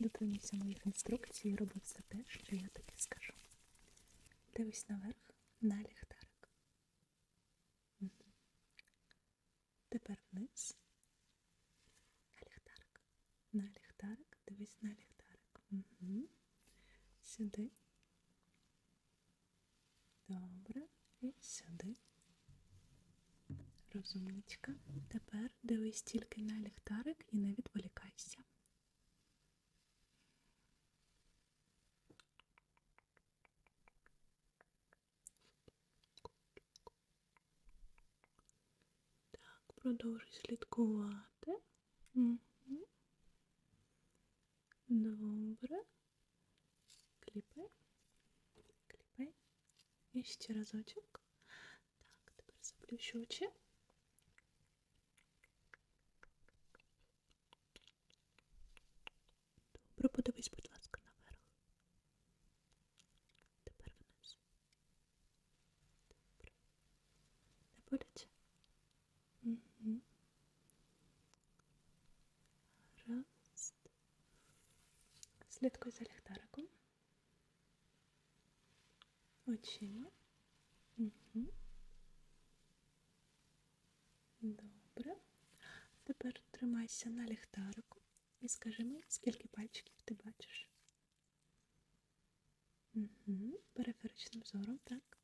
Дотримуйся моїх інструкцій і роби все те, що я тобі скажу. Дивись наверх на ліхтарик. Тепер вниз. На ліхтарик. На ліхтарик. Дивись на ліхтарик. Сюди. Добре. І сюди. Розумничка. Тепер дивись тільки на ліхтарик і не відволікайся. Продовжуй слідкувати. Добре. Кліпай. Кліпай. І ще разочок. Так, тепер заплющу очі. Добре, подивись, будь ласка, наверх. Тепер вниз. Добре. Не боляче? Угу. Раз. Слідкуй за ліхтариком. Очима. Угу. Добре. Тепер тримайся на ліхтарику і скажи мені, скільки пальчиків ти бачиш. Угу. Периферичним зором, так.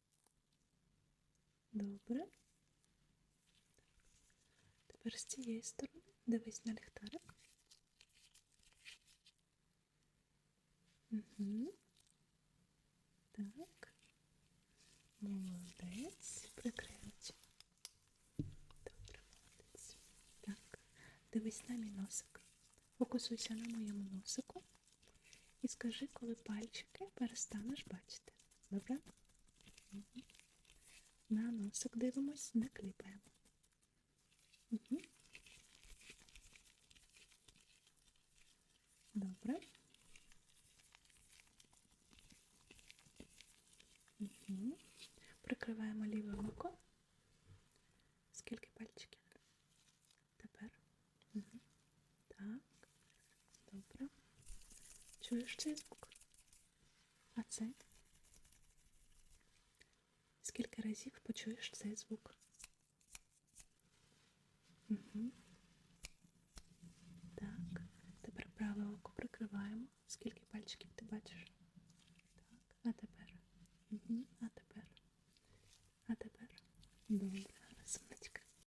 Добре. Тепер з цієї сторони дивись на ліхтарик. Так. Молодець. Прикрий очі. Добре, молодець. Так. Дивись на мій носик. Фокусуйся на моєму носику. І скажи, коли пальчики перестанеш бачити. Добре? На носик дивимось, не кліпаємо. Угу. Добре. Угу. Прикриваємо ліве око. Скільки пальчиків? Тепер. Угу. Так. Добре. Чуєш цей звук? А цей? Скільки разів почуєш цей звук? Угу. Так. Тепер праве око прикриваємо. Скільки пальчиків ти бачиш? А тепер. А тепер. Добре.